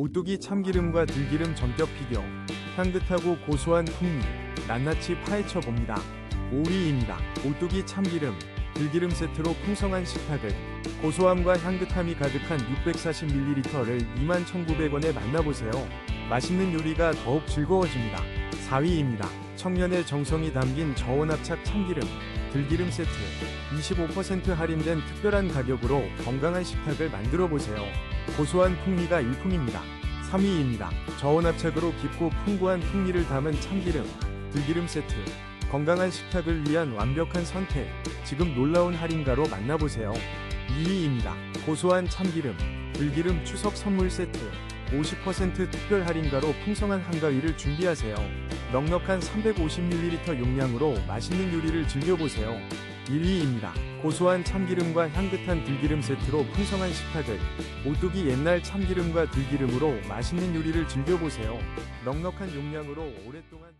오뚜기 참기름과 들기름 전격 비교. 향긋하고 고소한 풍미. 낱낱이 파헤쳐 봅니다. 5위입니다. 오뚜기 참기름, 들기름 세트로 풍성한 식탁을 고소함과 향긋함이 가득한 640ml를 21,900원에 만나보세요. 맛있는 요리가 더욱 즐거워집니다. 4위입니다. 청년의 정성이 담긴 저온압착 참기름, 들기름 세트 25% 할인된 특별한 가격으로 건강한 식탁을 만들어 보세요. 고소한 풍미가 일품입니다. 3위입니다. 저온압착으로 깊고 풍부한 풍미를 담은 참기름, 들기름 세트 건강한 식탁을 위한 완벽한 선택. 지금 놀라운 할인가로 만나보세요. 2위입니다. 고소한 참기름, 들기름 추석 선물 세트. 50% 특별 할인가로 풍성한 한가위를 준비하세요. 넉넉한 350ml 용량으로 맛있는 요리를 즐겨보세요. 1위입니다. 고소한 참기름과 향긋한 들기름 세트로 풍성한 식탁을 오뚜기 옛날 참기름과 들기름으로 맛있는 요리를 즐겨보세요. 넉넉한 용량으로 오랫동안